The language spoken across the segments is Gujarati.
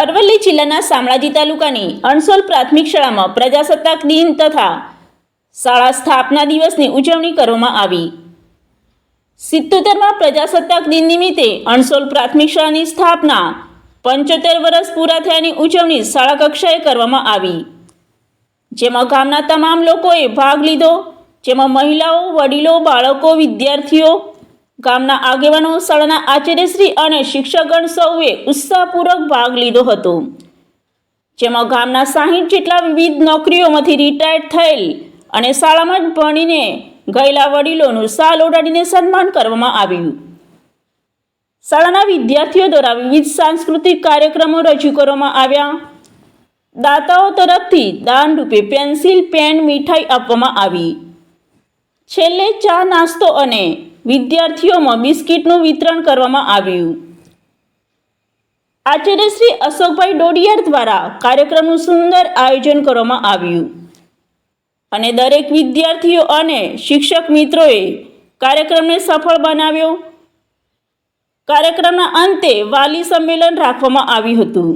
અરવલ્લી જિલ્લાના શામળાજી તાલુકાની અણસોલ પ્રાથમિક શાળામાં પ્રજાસત્તાક દિન તથા શાળા સ્થાપના દિવસની ઉજવણી કરવામાં આવી. સિત્તોતેરમાં પ્રજાસત્તાક દિન નિમિત્તે અણસોલ પ્રાથમિક શાળાની સ્થાપના પંચોતેર વર્ષ પૂરા થયાની ઉજવણી શાળા કક્ષાએ કરવામાં આવી. જેમાં ગામના તમામ લોકોએ ભાગ લીધો, જેમાં મહિલાઓ, વડીલો, બાળકો, વિદ્યાર્થીઓ ગામના આગેવાનો શાળાના આચાર્યશ્રી અને શિક્ષકગણ સૌએ ઉત્સાહપૂર્વક ભાગ લીધો હતો. જેમાં ગામના સાહીઠ જેટલા વિવિધ નોકરીઓમાંથી રિટાયર્ડ થયેલ અને શાળામાં જ ભણીને ગયેલા વડીલોનું શાલ ઓડાડીને સન્માન કરવામાં આવ્યું. શાળાના વિદ્યાર્થીઓ દ્વારા વિવિધ સાંસ્કૃતિક કાર્યક્રમો રજૂ કરવામાં આવ્યા. દાતાઓ તરફથી દાન રૂપે પેન્સિલ, પેન, મીઠાઈ આપવામાં આવી. છેલ્લે ચા નાસ્તો અને વિદ્યાર્થીઓમાં બિસ્કિટનું વિતરણ કરવામાં આવ્યું. આચાર્ય શ્રી અશોકભાઈ ડોડિયાર દ્વારા કાર્યક્રમનું સુંદર આયોજન કરવામાં આવ્યું. અને દરેક વિદ્યાર્થીઓ અને શિક્ષક મિત્રોએ કાર્યક્રમને સફળ બનાવ્યો. કાર્યક્રમના અંતે વાલી સંમેલન રાખવામાં આવ્યું હતું.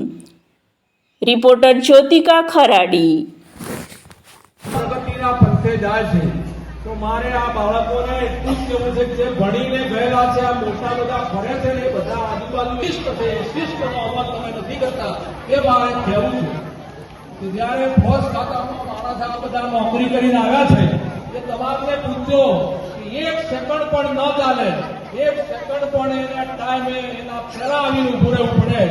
રિપોર્ટર જ્યોતિકા ખરાડી. પ્રગતિના પંથે જાય છે તો મારે આ બાળકોને એટલું જ કહેવું છે જે ભણીને ગયેલા છે, આ મોટા બધા ભણે છે ને બધા આજુબાજુ શિસ્ત છે શિસ્તનો અમલ તમે નથી કરતા. એ મારે કહેવું છે જ્યારે ફોજ ખાતામાં માણસ આ બધા નોકરી કરીને આવ્યા છે, એ તમામને પૂછજો કે એક સેકન્ડ પણ ન ચાલે. એક સેકન્ડ પણ એના ટાઈમે એના પહેલા આવીને ઉભું રહેવું પડે.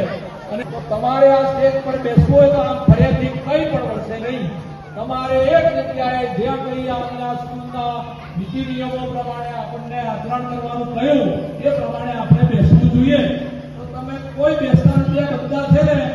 અને તમારે આ સ્ટેજ પર બેસવું હોય તો આમ ફરિયાદથી કઈ પણ તમારે એક જગ્યાએ જ્યાં કઈ આપણા સ્કૂલના નીતિ નિયમો પ્રમાણે આપણને આચરણ કરવાનું કહ્યું, એ પ્રમાણે આપણે બેસવું જોઈએ. તો તમે કોઈ બેસતા